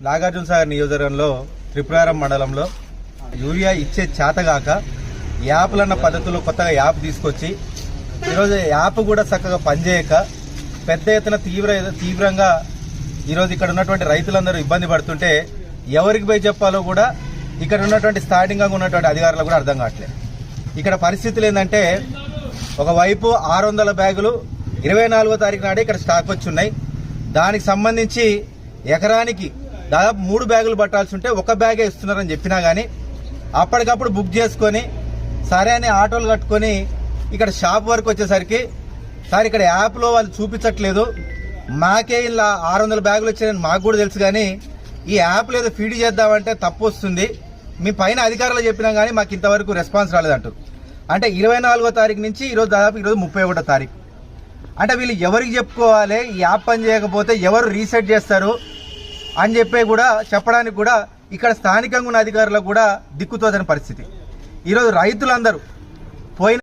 నాగార్జున సాగర్ నియోజకవర్గంలో త్రిపురారం మండలంలో యూరియా ఇచ్చే చేతగాక యాప్లన్న పద్ధతిలో కొత్తగా యాప్ తీసుకొచ్చి ఈరోజు యాప్ కూడా చక్కగా పనిచేయక పెద్ద ఎత్తున తీవ్ర తీవ్రంగా ఈరోజు ఇక్కడ ఉన్నటువంటి రైతులందరూ ఇబ్బంది పడుతుంటే ఎవరికి పోయి చెప్పాలో కూడా ఇక్కడ ఉన్నటువంటి స్టార్టింగ్గా ఉన్నటువంటి అధికారులకు కూడా అర్థం కావట్లేదు. ఇక్కడ పరిస్థితులు ఏంటంటే ఒకవైపు ఆరు వందల బ్యాగులు ఇరవై నాలుగో తారీఖు నాడే ఇక్కడ స్టాక్ వచ్చి ఉన్నాయి. దానికి సంబంధించి ఎకరానికి దాదాపు మూడు బ్యాగులు పట్టాల్సి ఉంటే ఒక బ్యాగే ఇస్తున్నారని చెప్పినా కానీ అప్పటికప్పుడు బుక్ చేసుకొని సరే అని ఆటోలు కట్టుకొని ఇక్కడ షాప్ వరకు వచ్చేసరికి సార్ ఇక్కడ యాప్లో వాళ్ళు చూపించట్లేదు. మాకే ఇలా ఆరు వందల బ్యాగులు వచ్చాయని మాకు కూడా తెలుసు కానీ ఈ యాప్లో ఏదో ఫీడ్ చేద్దామంటే తప్పు వస్తుంది. మీ పైన అధికారులు చెప్పినా కానీ మాకు ఇంతవరకు రెస్పాన్స్ రాలేదంటారు. అంటే ఇరవై నాలుగో తారీఖు నుంచి ఈరోజు దాదాపు ఈరోజు ముప్పై ఒకటో తారీఖు. అంటే వీళ్ళు ఎవరికి చెప్పుకోవాలి? ఈ యాప్ పని చేయకపోతే ఎవరు రీసెట్ చేస్తారు? అని చెప్పి కూడా చెప్పడానికి కూడా ఇక్కడ స్థానికంగా ఉన్న అధికారులకు కూడా దిక్కుతోదని పరిస్థితి. ఈరోజు రైతులందరూ పోయిన